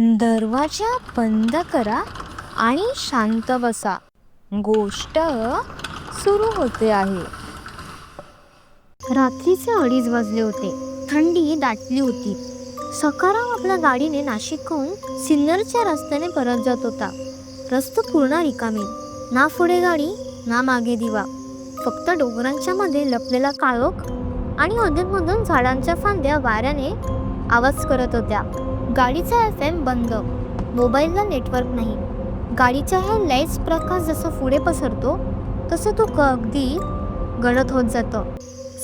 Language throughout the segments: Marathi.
दरवाजा बंद करा आणि शांत बसा. गोष्ट सुरू होते आहे. रात्रीचे अडीच वाजले होते. थंडी दाटली होती. सकाराम आपल्या गाडीने नाशिकहून सिन्नरच्या रस्त्याने परत जात होता. रस्ता पूर्ण रिकामी. ना पुढे गाडी ना मागे दिवा. फक्त डोंगरांच्या मध्ये लपलेला काळोख आणि अधूनमधून झाडांच्या फांद्या वाऱ्याने आवाज करत होत्या. गाडीचा एफ एम बंद. मोबाईलला नेटवर्क नाही. गाडीचा हा लाईट्स प्रकाश जसं पुढे पसरतो तसं तो अगदी गडद होत जातं.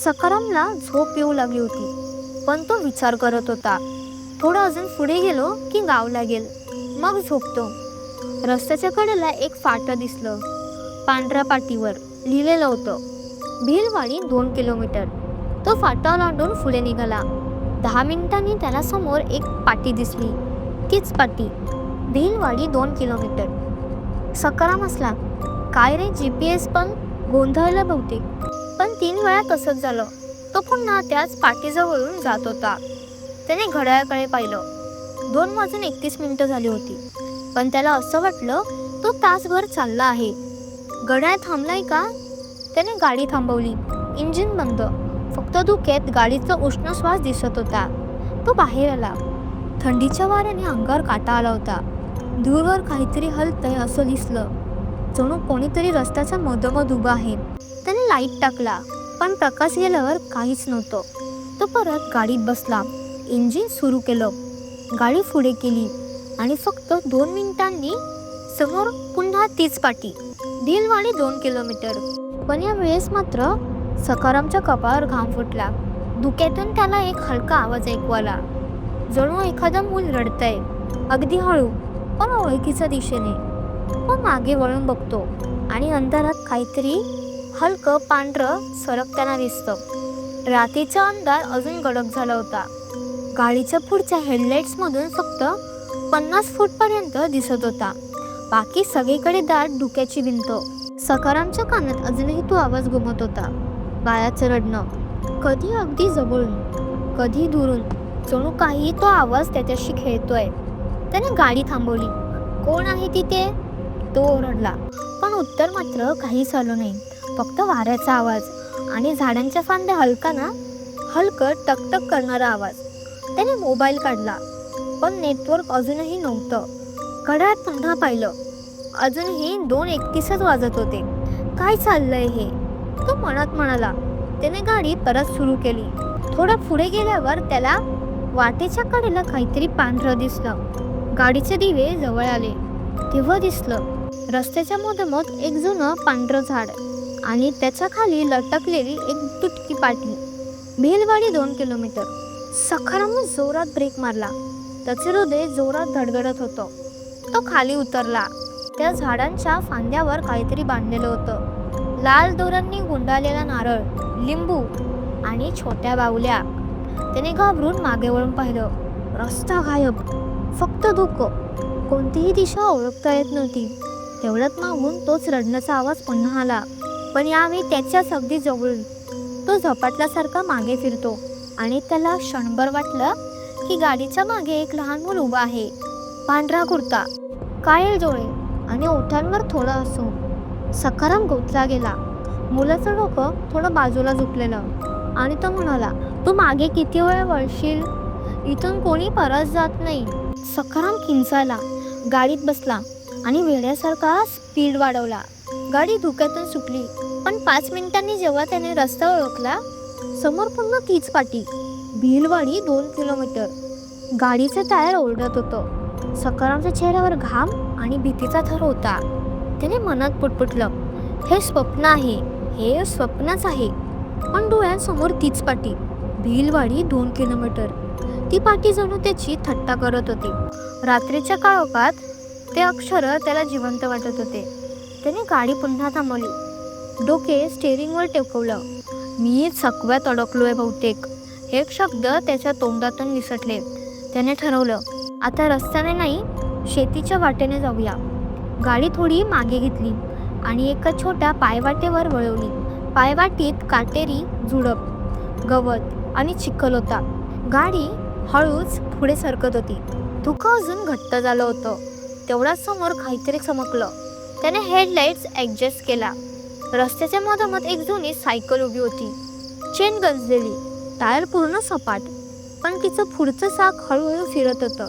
सकारामला झोप येऊ लागली होती पण तो विचार करत होता. थोडं अजून पुढे गेलो की गाव लागेल मग झोपतो. रस्त्याच्या कडेला एक फाटं दिसलं. पांढऱ्या पाटीवर लिहिलेलं होतं भीलवाडी दोन किलोमीटर. तो फाटा लांडून पुढे निघाला. दहा मिनिटांनी त्याला समोर एक पाटी दिसली. तीच पाटी भीलवाडी दोन किलोमीटर. सकाराम असला काय रे जी पी एस पण? गोंधळलं बहुतेक. पण तीन वेळा तसंच झालं. तो पुन्हा त्याच पाटीजवळून जात होता. त्याने घड्याळाकडे पाहिलं. दोन वाजून एकतीस मिनिटं झाली होती. पण त्याला असं वाटलं तो तासभर चालला आहे. घड्याळ थांबलाय का? त्याने गाडी थांबवली. इंजिन बंद. फक्त गाडीचा उष्ण श्वास दिसत होता. तो बाहेर आला. थंडीच्या वाऱ्याने अंगावर काटा आला होता. दूरवर काहीतरी हलतंय असं दिसलं. जणू कोणीतरी रस्त्याचा मधोमध उभा आहे. त्याने लाइट टाकला पण प्रकाश गेल्यावर काहीच नव्हतं. तो परत गाडीत बसला. इंजिन सुरू केलं. गाडी पुढे केली आणि फक्त दोन मिनिटांनी समोर पुन्हा तीच पाटी. दिलवाणी दोन किलोमीटर. पण या वेळेस मात्र सकारामच्या कपाळावर घाम फुटला. धुक्यातून त्याला एक हलका आवाज ऐकवाला जणू एखादं मूल रडतंय. अगदी हळू पण ओळखीच्या दिशेने. तो मागे वळून बघतो आणि अंधारात काहीतरी हलकं पांढरं सरकताना दिसतं. रात्रीचा अंधार अजून गडक झाला होता. गाडीच्या पुढच्या हेडलाईट्समधून फक्त पन्नास फूटपर्यंत दिसत होता. बाकी सगळीकडे दाट धुक्याची भिंत. सकारामच्या कानात अजूनही तो आवाज घुमत होता. बाळाचं रडणं. कधी अगदी जवळून कधी दुरून जणू काही तो आवाज त्याच्याशी खेळतोय. त्याने गाडी थांबवली. कोण आहे तिथे? तो ओरडला. पण उत्तर मात्र काहीच आलं नाही. फक्त वाऱ्याचा आवाज आणि झाडांच्या फांद्या हलका ना हलकं टकटक करणारा आवाज. त्याने मोबाईल काढला. पण नेटवर्क अजूनही नव्हतं. कडात पुन्हा पाहिलं. अजूनही दोन एकतीसच वाजत होते. काय चाललंय हे? तो मनात म्हणाला त्याने गाडी परत सुरू केली. थोडं पुढे गेल्यावर त्याला वाटेच्या कडेला काहीतरी पांढरं दिसलं. गाडीचे दिवे जवळ आले. तेव्हा दिसलं रस्त्याच्या मधोमध एक जुनं पांढरं झाड आणि त्याच्याखाली लटकलेली एक तुटकी पाटली भेलवाडी दोन किलोमीटर. सखारामने जोरात ब्रेक मारला. त्याचे हृदय जोरात धडधडत होतं. तो खाली उतरला. त्या झाडांच्या फांद्यावर काहीतरी बांधलेलं होतं. लाल दोरांनी गुंडाळलेला नारळ लिंबू आणि छोट्या बाहुल्या. त्याने घाबरून मागे वळून पाहिलं. रस्ता गायब. फक्त धुकं कोणतीही दिशा ओळखता येत नव्हती. तेवढ्यात मागून तोच रडण्याचा आवाज पुन्हा आला. पण यावेळी त्याच्याच अगदी जवळून. तो झपाटल्यासारखा मागे फिरतो आणि त्याला क्षणभर वाटलं की गाडीच्या मागे एक लहान मूल उभा आहे. पांढरा कुर्ता काळे डोळे आणि ओठांवर थोडं असो सकाराम गोतला गेला. मुलाचं डोकं थोडं बाजूला झुकलेलं. आणि तो म्हणाला तू मागे किती वेळ वळशील? इथून कोणी परत जात नाही. सकाराम किंचायला गाडीत बसला आणि वेड्यासारखा स्पीड वाढवला. गाडी धुक्यातून सुटली. पण पाच मिनिटांनी जेव्हा त्याने रस्ता ओळखला समोर पुन्हा तीच पाटी भीलवाडी दोन किलोमीटर. गाडीचं टायर ओरडत होतं. सकारामच्या चेहऱ्यावर घाम आणि भीतीचा थर होता. त्याने मनात पुटपुटलं. हे स्वप्न आहे हे स्वप्नच आहे. पण डोळ्यांसमोर तीच पाटी. भीलवाडी दोन किलोमीटर. ती पाटी जणू त्याची थट्टा करत होती. रात्रीच्या काळोखात ते अक्षर त्याला जिवंत वाटत होते. त्याने गाडी पुन्हा थांबवली. डोके स्टेअरिंगवर टेकवलं. मी चकव्यात आहे बहुतेक. हे शब्द त्याच्या तोंडातून निसटले. त्याने ठरवलं आता रस्त्याने नाही शेतीच्या वाटेने जाऊया. गाडी थोडी मागे घेतली आणि एका छोट्या पायवाटेवर वळवली. पायवाटीत काटेरी झुडप गवत आणि चिखल होता. गाडी हळूच पुढे सरकत होती. धुकं अजून घट्ट झालं होतं. तेवढ्याच समोर काहीतरी चमकलं. त्याने हेडलाईट्स ॲडजस्ट केला. रस्त्याच्या मधोमध एक जुनी सायकल उभी होती. चेन गंजलेली. टायर पूर्ण सपाट. पण तिचं पुढचं चाक हळूहळू फिरत होतं.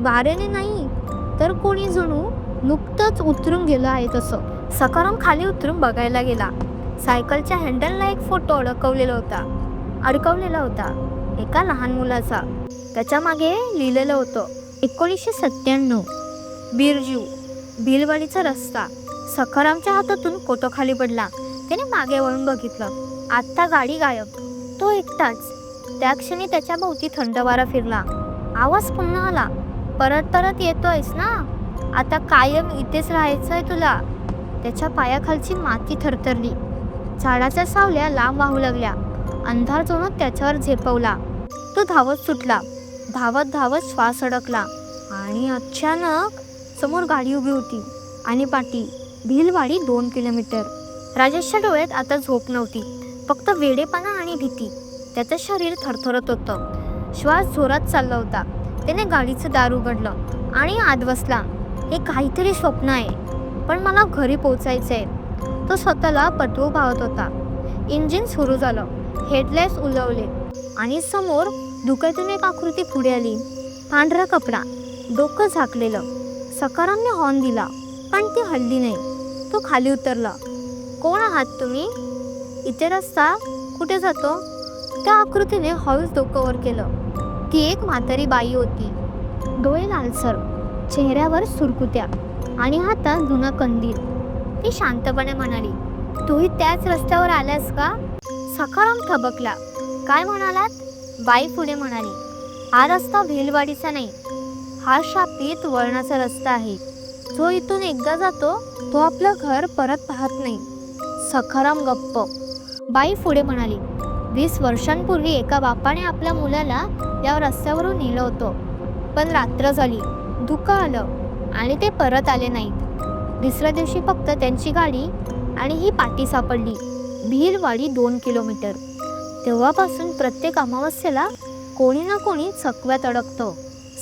वाऱ्याने नाही तर कोणी जणू नुकतंच उतरून गेलं आहे तसं. सकाराम खाली उतरून बघायला गेला. सायकलच्या हँडलला एक फोटो अडकवलेला होता. अडकवलेला होता. एका लहान मुलाचा. त्याच्यामागे लिहिलेलं होतं एकोणीसशे सत्त्याण्णव. बिरजू. भिलवाडीचा रस्ता. सखारामच्या हातातून कोटो खाली पडला. त्याने मागे वळून बघितलं. आत्ता गाडी गायब. तो एकटाच. त्या क्षणी त्याच्या भोवती थंड वारा फिरला. आवाज पुन्हा आला. परत परत येतोयस ना? आता कायम इथेच राहायचंय तुला. त्याच्या पायाखालची माती थरथरली. झाडाच्या सावल्या लांब वाहू लागल्या. अंधार जणू त्याच्यावर झेपवला. तो धावत सुटला. धावत धावत श्वास अडकला. आणि अचानक समोर गाडी उभी होती आणि पाठी भिलवाडी दोन किलोमीटर. राजेशच्या डोळ्यात आता झोप नव्हती. फक्त वेडेपणा आणि भीती. त्याचं शरीर थरथरत होतं. श्वास जोरात चालला होता. त्याने गाडीचं दार उघडलं आणि आत बसला. हे काहीतरी स्वप्न आहे. पण मला घरी पोचायचं आहे तो स्वतःला पटवू पाहत होता. इंजिन सुरू झालं. हेडलाईट्स उलवले. आणि समोर धुक्यातून एक आकृती पुढे आली. पांढरा कपडा. डोकं झाकलेलं. सकारांनी हॉर्न दिला. पण ती हल्ली नाही. तो खाली उतरला. कोण आहात तुम्ही? इथे रस्ता? कुठे जातो? त्या आकृतीने हळूच डोकं वर केलं. ती एक म्हातारी बाई होती. डोळे लालसर. चेहऱ्यावर सुरकुत्या आणि हातात जुना कंदील. ती शांतपणे म्हणाली तूही त्याच रस्त्यावर आल्यास का? सकाराम थबकला. काय म्हणालात? बाई पुढे म्हणाली हा रस्ता भेलवाडीचा नाही. हा शापित वळणाचा रस्ता आहे. जो इथून एकदा जातो तो आपलं घर परत पाहत नाही. सखाराम गप्प. बाई पुढे म्हणाली वीस वर्षांपूर्वी एका बापाने आपल्या मुलाला या रस्त्यावरून नेलं होतं. पण रात्र झाली. धुकं आलं आणि ते परत आले नाहीत. दुसऱ्या दिवशी फक्त त्यांची गाडी आणि ही पाटी सापडली. भीलवाडी दोन किलोमीटर. तेव्हापासून प्रत्येक अमावस्येला कोणी ना कोणी चकव्यात अडकतं.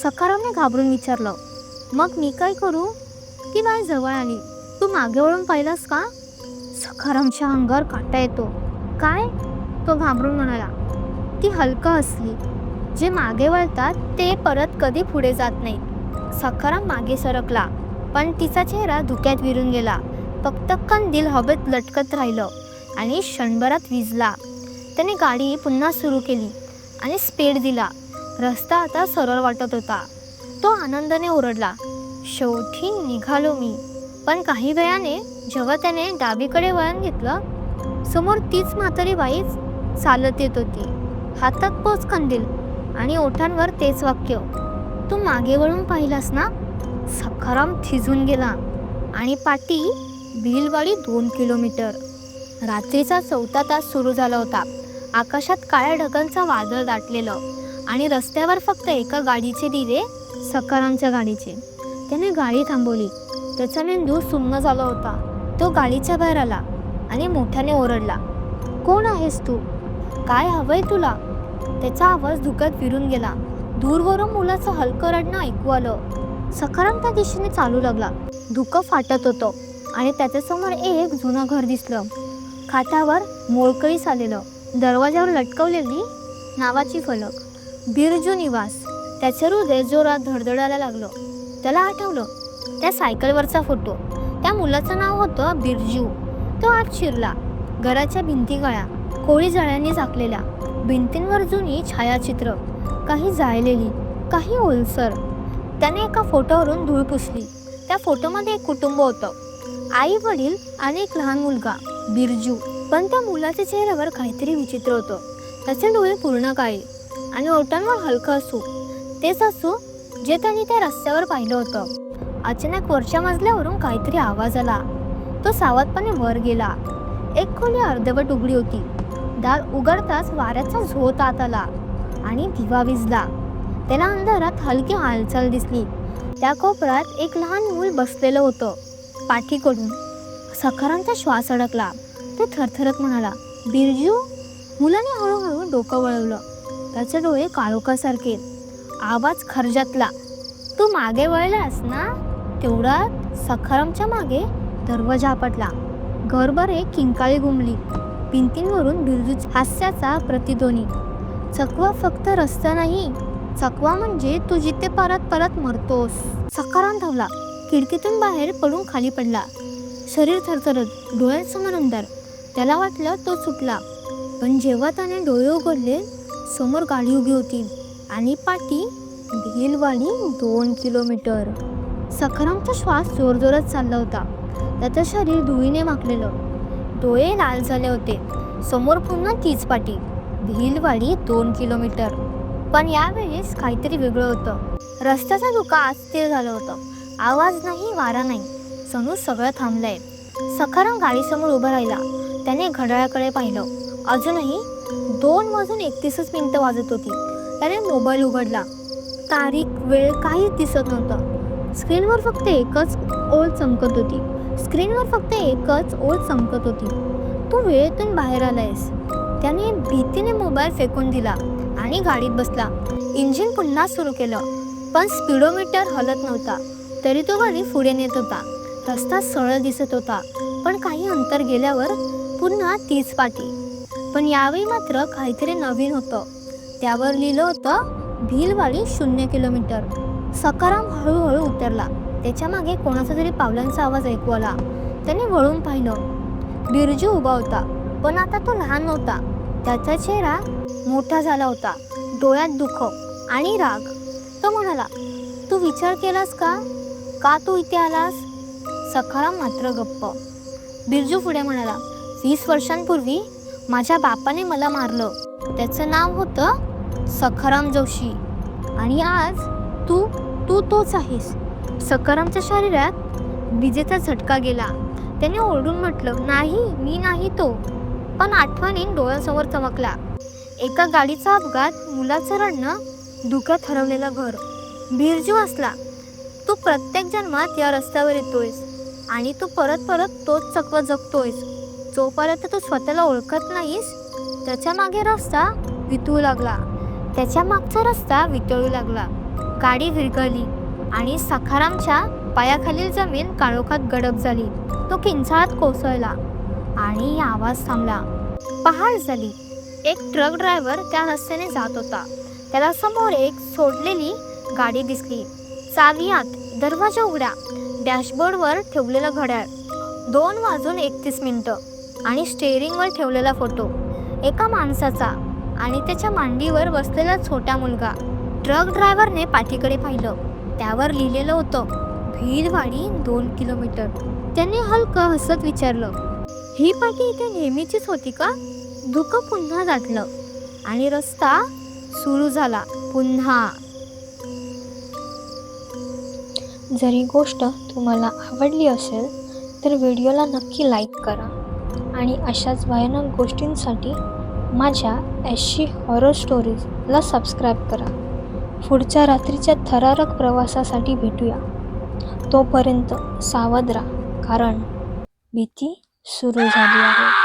सकारामने घाबरून विचारलं मग मी काय करू? ती बाय जवळ आली? तू मागे वळून पाहिलास का? सखारामच्या अंगावर काटा येतो. काय? तो घाबरून म्हणाला. ती हलका असली. जे मागे वळतात ते परत कधी पुढे जात नाहीत. सखाराम मागे सरकला. पण तिचा चेहरा धुक्यात विरून गेला. फक्त कंदील हवेत लटकत राहिलं आणि क्षणभरात विजला. त्याने गाडी पुन्हा सुरू केली आणि स्पीड दिला. रस्ता आता सरळ वाटत होता. तो आनंदाने ओरडला शेवटी निघालो मी. पण काही वेळाने जेव्हा त्याने डावीकडे वळण घेतलं समोर तीच म्हातारी बाईच चालत येत होती. हातात पोच कंदील आणि ओठांवर तेच वाक्य तू मागे वळून पाहिलास ना? सखाराम थिजून गेला आणि पाटी भिलवाडी दोन किलोमीटर. रात्रीचा चौथा तास सुरू झाला होता. आकाशात काळ्या ढगांचा वादळ दाटलेलं आणि रस्त्यावर फक्त एका गाडीचे दिवे सकारामच्या गाडीचे. त्याने गाडी थांबवली. त्याचा मेंदू सुन्न झाला होता. तो गाडीच्या बाहेर आला आणि मोठ्याने ओरडला. कोण आहेस तू? काय हवंय तुला? त्याचा आवाज धुक्यात फिरून गेला. दूरवरून मुलाचं हलकं रडणं ऐकू आलं. सकाराम त्या दिशेने चालू लागला. धुकं फाटत होतं आणि त्याच्यासमोर एक जुनं घर दिसलं. खाटावर मोळकळीस आलेलं. दरवाज्यावर लटकवलेली नावाची फलक. बिरजू निवास. त्याचं हृदय जोरात धडधडायला लागलं. त्याला आठवलं त्या सायकलवरचा फोटो. त्या मुलाचं नाव होतं बिरजू. तो आत शिरला. घराच्या भिंती गळ्या. कोळी जळ्यांनी झाकलेल्या. भिंतींवर जुनी छायाचित्र. काही जाळलेली काही ओलसर त्याने एका फोटोवरून धूळ पुसली. त्या फोटोमध्ये एक कुटुंब होतं. आई वडील आणि एक लहान मुलगा बिरजू. पण त्या मुलाच्या चेहऱ्यावर काहीतरी विचित्र होतं. त्याचे डोळे पूर्ण काळे आणि ओटांवर हलकं असू तेच असू जे त्यांनी त्या रस्त्यावर पाहिलं होतं. अचानक वरच्या मजल्यावरून काहीतरी आवाज आला. तो सावधपणे वर गेला. एक खोली अर्धवट उघडी होती. दार उघडताच वाऱ्याचा झोत आत आला. आणि दिवा विजला. त्याला अंधारात हलकी हालचाल दिसली. त्या कोपऱ्यात एक लहान मूल बसलेलं होतं पाठीकडून. सखारांचा श्वास अडकला. तो थरथरत म्हणाला बिरजू. मुलाने हळूहळू डोकं वळवलं. त्याचे डोळे काळोखासारखे. आवाज खर्जातला तू मागे वळलास ना? तेवढ्यात सखारामच्या मागे दरवाजा आपटला. घरभरे किंकाळी घुमली. भिंतींवरून बिरजूच हास्याचा प्रतिध्वनी. चकवा फक्त रस्ता नाही. चकवा म्हणजे तू जिथे परत परत मरतोस. सकारान धावला. खिडकीतून बाहेर पडून खाली पडला. शरीर थरथरत डोळ्यांसमोर अंधार त्याला वाटलं तो सुटला. पण जेव्हा त्याने डोळे उघडले समोर गाडी उभी होती आणि पाठी भिलवाडी दोन किलोमीटर. सखारामचा श्वास जोरजोरात चालला होता. त्याचं शरीर धुळीने माखलेलं. डोळे लाल झाले होते. समोर पुन्हा तीच पाटी. भिलवाडी दोन किलोमीटर. पण यावेळेस काहीतरी वेगळं होतं. रस्त्याचा धुका आज झालं होतं. आवाज नाही वारा नाही. सणू सगळं थांबलंय. सखाराम गाडीसमोर उभा राहिला. त्याने घड्याळाकडे पाहिलं. अजूनही दोन वाजून एकतीसच मिनटं वाजत होती. त्याने मोबाईल उघडला. तारीख वेळ काहीच दिसत नव्हतं. स्क्रीनवर फक्त एकच ओळ चमकत होती. स्क्रीनवर फक्त एकच ओळ चमकत होती. तू वेळेतून बाहेर आलायस. त्याने भीतीने मोबाईल फेकून दिला आणि गाडीत बसला. इंजिन पुन्हा सुरू केलं पण स्पीडोमीटर हलत नव्हता. तरी तो गाडी पुढे नेत होता. रस्ता सरळ दिसत होता पण काही अंतर गेल्यावर पुन्हा तीच पाठी पण यावेळी मात्र काहीतरी नवीन होतं. त्यावर लिहिलं होतं भीलवाडी शून्य किलोमीटर. सकाराम हळूहळू उतरला. त्याच्यामागे कोणाचा तरी पावलांचा आवाज ऐकू आला. त्याने वळून पाहिलं. बिरजू उभा होता पण आता तो लहान नव्हता. त्याचा चेहरा मोठा झाला होता. डोळ्यात दुःख आणि राग. तो म्हणाला तू विचार केलास का? का तू इथे आलास? सखाराम मात्र गप्प. बिरजू पुढे म्हणाला वीस वर्षांपूर्वी माझ्या बापाने मला मारलं. त्याचं नाव होतं सखाराम जोशी. आणि आज तू तू तोच आहेस. सखारामच्या शरीरात विजेचा झटका गेला. त्याने ओरडून म्हटलं नाही मी नाही तो. पण आठवणीन डोळ्यासमोर चमकला. एका गाडीचा अपघात मुलाचं रडणं धुक्यात हरवलेलं घर. बिरजू असला तू प्रत्येक जन्मात या रस्त्यावर येतोयस आणि तू परत परत तोच चकवा जगतोयस. जोपर्यंत तू स्वतःला ओळखत नाहीस त्याच्यामागे रस्ता वितळू लागला. त्याच्या मागचा रस्ता वितळू लागला. गाडी विरघळली आणि सखारामच्या पायाखालील जमीन काळोखात गडप झाली. तो किंचाळात कोसळला. आणि आवाज थांबला. पहाट झाली एक ट्रक ड्रायव्हर त्या रस्त्याने जात होता. त्याला समोर एक सोडलेली गाडी दिसली. चावी आत दरवाजा उघडा. डॅशबोर्डवर ठेवलेलं घड्याळ. दोन वाजून एकतीस मिनटं. आणि स्टेअरिंगवर ठेवलेला फोटो एका माणसाचा. आणि त्याच्या मांडीवर बसलेला छोटा मुलगा. ट्रक ड्रायव्हरने पाठीकडे पाहिलं. त्यावर लिहिलेलं होतं भीलवाडी दोन किलोमीटर. त्याने हलकं हसत विचारलं ही पाठी इथे नेहमीचीच होती का? धुकं पुन्हा दाटलं आणि रस्ता सुरू झाला पुन्हा. जर ही गोष्ट तुम्हाला आवडली असेल तर व्हिडिओला नक्की लाईक करा आणि अशाच भयानक गोष्टींसाठी माझ्या एशी हॉरर स्टोरीजला सबस्क्राईब करा. पुढच्या रात्रीच्या थरारक प्रवासासाठी भेटूया. तोपर्यंत सावध राहा कारण भीती सुरू झाली आहे